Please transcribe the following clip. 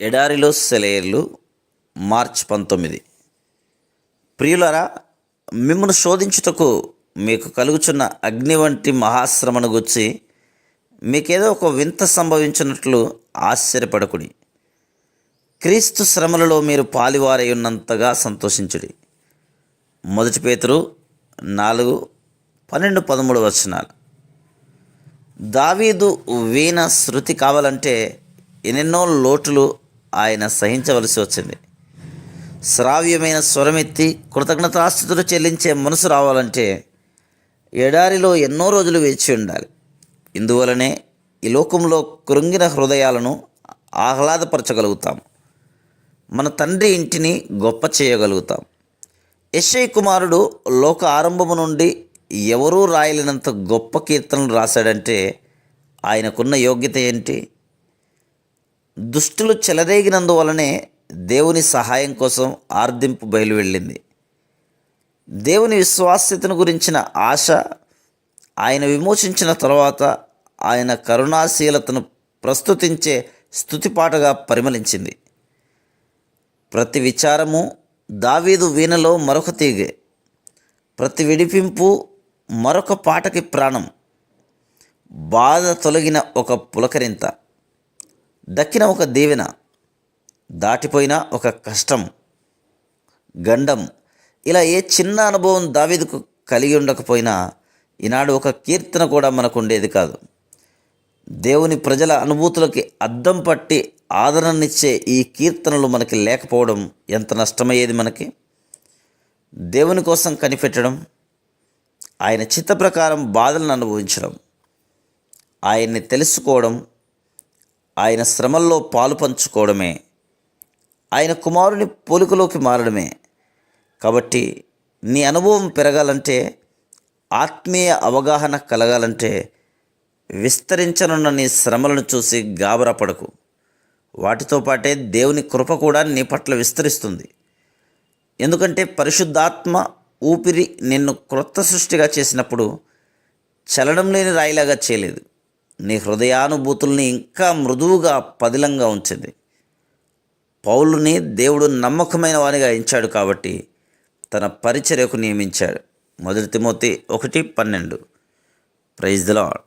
ఎడారిలో సెలయర్లు మార్చ్ పంతొమ్మిది. ప్రియులరా మిమ్మల్ని శోధించుటకు మీకు కలుగుచున్న అగ్ని వంటి మహాశ్రమను గుచ్చి మీకేదో ఒక వింత సంభవించినట్లు ఆశ్చర్యపడకుడి. క్రీస్తు శ్రమలలో మీరు పాలివారై ఉన్నంతగా సంతోషించుడి. మొదటి పేతురు నాలుగు పన్నెండు పదమూడు వచనాలు. దావీదు వీణ శృతి కావాలంటే ఎన్నెన్నో లోటులు ఆయన సహించవలసి వచ్చింది. శ్రావ్యమైన స్వరమెత్తి కృతజ్ఞతాస్థుతులు చెల్లించే మనసు రావాలంటే ఎడారిలో ఎన్నో రోజులు వేచి ఉండాలి. ఇందువలనే ఈ లోకంలో కృంగిన హృదయాలను ఆహ్లాదపరచగలుగుతాం. మన తండ్రి ఇంటిని గొప్ప చేయగలుగుతాం. యశ్ఐ కుమారుడు లోక ఆరంభము నుండి ఎవరూ రాయలేనంత గొప్ప కీర్తనలు రాశాడంటే ఆయనకున్న యోగ్యత ఏంటి? దుష్టులు చెలరేగినందువలనే దేవుని సహాయం కోసం ఆర్దింపు బయలు వెళ్ళింది దేవుని విశ్వాస్యతను గురించిన ఆశ ఆయన విమోచించిన తర్వాత ఆయన కరుణాశీలతను ప్రస్తుతించే స్థుతిపాటగా పరిమళించింది. ప్రతి విచారము దావీదు వీణలో మరొక తీగే. ప్రతి విడిపింపు మరొక పాటకి ప్రాణం. బాధ తొలగిన ఒక పులకరింత. దక్కిన ఒక దీవెన దాటిపోయిన ఒక కష్టం గండం. ఇలా ఏ చిన్న అనుభవం దావీదుకు కలిగి ఉండకపోయినా ఈనాడు ఒక కీర్తన కూడా మనకు ఉండేది కాదు. దేవుని ప్రజల అనుభూతులకి అద్దం పట్టి ఆదరణనిచ్చే ఈ కీర్తనలు మనకి లేకపోవడం ఎంత నష్టమయ్యేది మనకి? దేవుని కోసం కనిపెట్టడం ఆయన చిత్త ప్రకారం బాధలను అనుభవించడం ఆయన్ని తెలుసుకోవడం ఆయన శ్రమల్లో పాలు పంచుకోవడమే. ఆయన కుమారుని పోలికలోకి మారడమే. కాబట్టి నీ అనుభవం పెరగాలంటే ఆత్మీయ అవగాహన కలగాలంటే విస్తరించనున్న నీ శ్రమలను చూసి గాబరపడకు వాటితో పాటే దేవుని కృప కూడా నీ పట్ల విస్తరిస్తుంది. ఎందుకంటే పరిశుద్ధాత్మ ఊపిరి నిన్ను క్రొత్త సృష్టిగా చేసినప్పుడు చలనం లేని రాయిలాగా చేయలేదు. హృదయానుభూతుల్ని ఇంకా మృదువుగా పదిలంగా ఉంచింది. పౌలుని దేవుడు నమ్మకమైన వానిగా ఎంచాడు కాబట్టి తన పరిచర్యకు నియమించాడు. మొదటి తిమోతి ఒకటి పన్నెండు. Praise the lord